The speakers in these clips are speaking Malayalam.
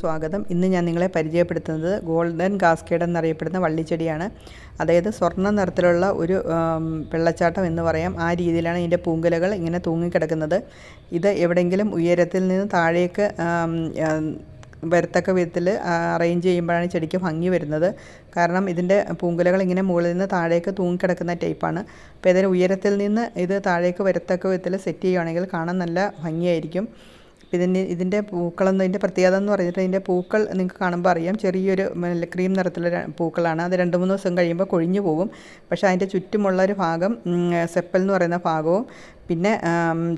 സ്വാഗതം. ഇന്ന് ഞാൻ നിങ്ങളെ പരിചയപ്പെടുത്തുന്നത് ഗോൾഡൻ കാസ്കേഡ് എന്നറിയപ്പെടുന്ന വള്ളിച്ചെടിയാണ്. അതായത് സ്വർണ നിറത്തിലുള്ള ഒരു വെള്ളച്ചാട്ടം എന്ന് പറയാം. ആ രീതിയിലാണ് ഇതിന്റെ പൂങ്കലകൾ ഇങ്ങനെ തൂങ്ങിക്കിടക്കുന്നത്. ഇത് എവിടെയെങ്കിലും ഉയരത്തിൽ നിന്ന് താഴേക്ക് വരത്തക്ക വിധത്തിൽ അറേഞ്ച് ചെയ്യുമ്പോഴാണ് ചെടിക്ക് ഭംഗി വരുന്നത്. കാരണം ഇതിന്റെ പൂങ്കലകൾ ഇങ്ങനെ മുകളിൽ നിന്ന് താഴേക്ക് തൂങ്ങിക്കിടക്കുന്ന ടൈപ്പാണ് അപ്പോൾ ഇതിന് ഉയരത്തിൽ നിന്ന് ഇത് താഴേക്ക് വരത്തക്ക വിധത്തിൽ സെറ്റ് ചെയ്യുകയാണെങ്കിൽ കാണാൻ നല്ല ഭംഗിയായിരിക്കും. ഇതിന്റെ ഇതിന്റെ പൂക്കളെന്ന് ഇതിന്റെ പ്രത്യേകത എന്ന് പറഞ്ഞിട്ട് ഇതിന്റെ പൂക്കൾ നിങ്ങൾക്ക് കാണുമ്പോൾ അറിയാം. ചെറിയൊരു ക്രീം നിറത്തിലുള്ള പൂക്കളാണ്. അത് രണ്ട് മൂന്ന് ദിവസം കഴിയുമ്പോൾ കൊഴിഞ്ഞു പോകും. പക്ഷേ അതിന്റെ ചുറ്റുമുള്ള ഒരു ഭാഗം സെപ്പൽ എന്ന് പറയുന്ന ഭാഗവും പിന്നെ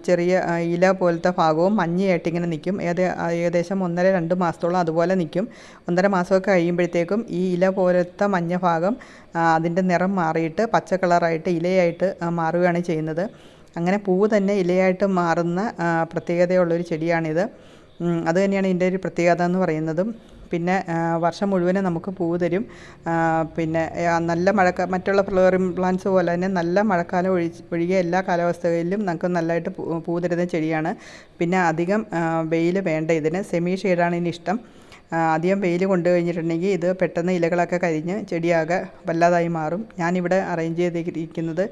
ചെറിയ ഇല പോലത്തെ ഭാഗവും മഞ്ഞയായിട്ട് ഇങ്ങനെ നിൽക്കും. ഏത് ഏകദേശം ഒന്നര രണ്ട് മാസത്തോളം അതുപോലെ നിൽക്കും. ഒന്നര മാസമൊക്കെ കഴിയുമ്പോഴത്തേക്കും ഈ ഇല പോലത്തെ മഞ്ഞ ഭാഗം അതിന്റെ നിറം മാറിയിട്ട് പച്ച കളറായിട്ട് ഇലയായിട്ട് മാറുകയാണ് ചെയ്യുന്നത്. അങ്ങനെ പൂവ് തന്നെ ഇലയായിട്ട് മാറുന്ന പ്രത്യേകതയുള്ളൊരു ചെടിയാണിത്. അത് തന്നെയാണ് ഇതിന്റെ ഒരു പ്രത്യേകത എന്ന് പറയുന്നതും. പിന്നെ വർഷം മുഴുവനും നമുക്ക് പൂവ് തരും. പിന്നെ നല്ല മഴക്ക മറ്റുള്ള ഫ്ലവറിങ് പ്ലാന്റ്സ് പോലെ തന്നെ നല്ല മഴക്കാലം ഒഴിച്ച് ഒഴികെ എല്ലാ കാലാവസ്ഥകളിലും നമുക്ക് നല്ലതായിട്ട് പൂ തരുന്ന ചെടിയാണ്. പിന്നെ അധികം വെയിൽ വേണ്ട. ഇതിന് സെമി ഷെയ്ഡാണ് ഇതിന് ഇഷ്ടം. അധികം വെയിൽ കൊണ്ടു കഴിഞ്ഞിട്ടുണ്ടെങ്കിൽ ഇത് പെട്ടെന്ന് ഇലകളൊക്കെ കരിഞ്ഞ് ചെടിയാകെ വല്ലാതായി മാറും. ഞാനിവിടെ അറേഞ്ച് ചെയ്തിരിക്കുന്നത്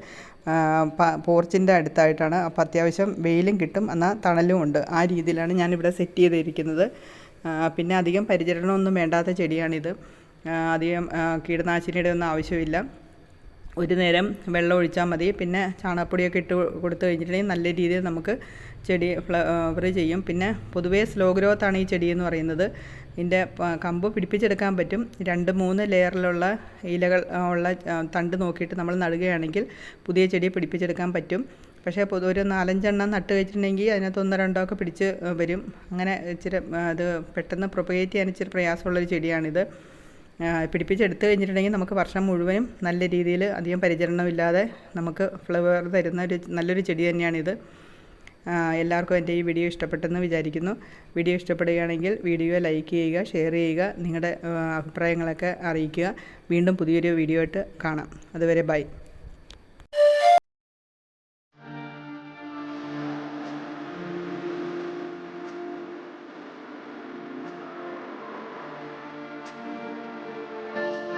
പോർച്ചിന്റെ അടുത്തായിട്ടാണ്. അപ്പോൾ അത്യാവശ്യം വെയിലും കിട്ടും എന്നാൽ തണലും ഉണ്ട്. ആ രീതിയിലാണ് ഞാനിവിടെ സെറ്റ് ചെയ്തിരിക്കുന്നത്. പിന്നെ അധികം പരിചരണമൊന്നും വേണ്ടാത്ത ചെടിയാണിത്. അധികം കീടനാശിനിയുടെ ഒന്നും ആവശ്യമില്ല. ഒരു നേരം വെള്ളം ഒഴിച്ചാൽ മതി. പിന്നെ ചാണകപ്പൊടിയൊക്കെ ഇട്ട് കൊടുത്തു കഴിഞ്ഞിട്ടുണ്ടെങ്കിൽ നല്ല രീതിയിൽ നമുക്ക് ചെടി ഫ്ലവർ ചെയ്യും. പിന്നെ പൊതുവേ സ്ലോ ഗ്രോത്ത് ആണ് ഈ ചെടി എന്ന് പറയുന്നത്. ഇതിന്റെ കമ്പ് പിടിപ്പിച്ചെടുക്കാൻ പറ്റും. രണ്ട് മൂന്ന് ലെയറിലുള്ള ഇലകൾ ഉള്ള തണ്ട് നോക്കിയിട്ട് നമ്മൾ നടുകയാണെങ്കിൽ പുതിയ ചെടി പിടിപ്പിച്ചെടുക്കാൻ പറ്റും. പക്ഷേ പൊതു ഒരു നാലഞ്ചെണ്ണം നട്ട് വെച്ചിട്ടുണ്ടെങ്കിൽ അതിനകത്ത് ഒന്നോ രണ്ടോ ഒക്കെ പിടിച്ച് വരും. അങ്ങനെ ഇച്ചിരി അത് പെട്ടെന്ന് പ്രൊപ്പഗേറ്റ് ചെയ്യാൻ ഇച്ചിരി പ്രയാസമുള്ളൊരു ചെടിയാണിത്. പിടിപ്പിച്ചെടുത്ത് കഴിഞ്ഞിട്ടുണ്ടെങ്കിൽ നമുക്ക് വർഷം മുഴുവനും നല്ല രീതിയിൽ അധികം പരിചരണമില്ലാതെ നമുക്ക് ഫ്ലവർ തരുന്ന ഒരു നല്ലൊരു ചെടി തന്നെയാണിത്. എല്ലാവർക്കും എന്റെ ഈ വീഡിയോ ഇഷ്ടപ്പെട്ടെന്ന് വിചാരിക്കുന്നു. വീഡിയോ ഇഷ്ടപ്പെടുകയാണെങ്കിൽ വീഡിയോ ലൈക്ക് ചെയ്യുക ഷെയർ ചെയ്യുക നിങ്ങളുടെ അഭിപ്രായങ്ങളൊക്കെ അറിയിക്കുക. വീണ്ടും പുതിയൊരു വീഡിയോ ആയിട്ട് കാണാം. അതുവരെ ബൈ.